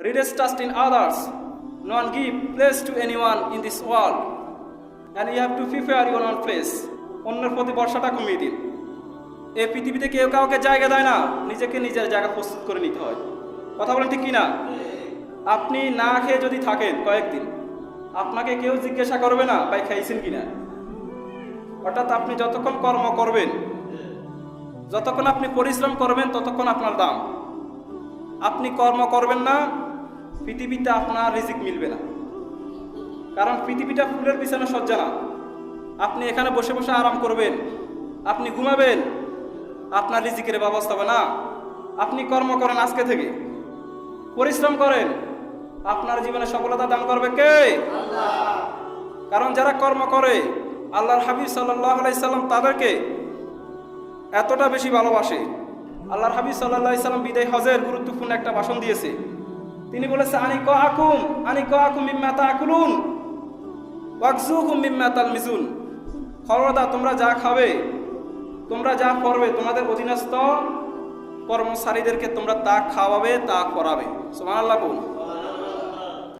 Readers trust in others. No one give place to anyone in this world. And you have to prepare your own place. অন্যের প্রতি বর্ষাটা কমিয়ে দিন এই পৃথিবীতে কেউ কাউকে জায়গা দেয় না নিজেকে নিজের জায়গা প্রস্তুত করে নিতে হয় কথা বলেন ঠিক কিনা আপনি না খেয়ে যদি থাকেন কয়েকদিন, আপনাকে কেউ জিজ্ঞাসা করবে না, ভাই, খাইছেন কিনা অর্থাৎ আপনি যতক্ষণ কর্ম করবেন, যতক্ষণ আপনি পরিশ্রম করবেন, ততক্ষণ আপনার দাম আপনি কর্ম করবেন না পৃথিবীতে আপনার রিজিক মিলবে না। কারণ পৃথিবীটা ফুলের বিছানা সজ্জা না। আপনি এখানে বসে বসে আরাম করবেন আপনি ঘুমাবেন আপনার রিজিকের ব্যবস্থা হবে না। আপনি কর্ম করেন আজকে থেকে। পরিশ্রম করেন আপনার জীবনে সফলতা দান করবে কে? কারণ যারা কর্ম করে আল্লাহর হাবিব সাল্লাম তাদেরকে এতটা বেশি ভালোবাসে। আল্লাহর হাবিব সাল্লাহ সাল্লাম বিদায় হজের গুরুত্বপূর্ণ একটা ভাষণ দিয়েছে। তিনি বলেছে, আনি ক আকুম আনি ক আকুম মিম্মা তাকুলুন ওয়াকজুকুম মিম্মা তালমিজুন। খরদা তোমরা যা খাবে, তোমরা যা করবে তোমাদের অধীনস্থ কর্মচারীদেরকে তোমরা তা খাওয়াবে, তা করাবে সুবহানাল্লাহ বল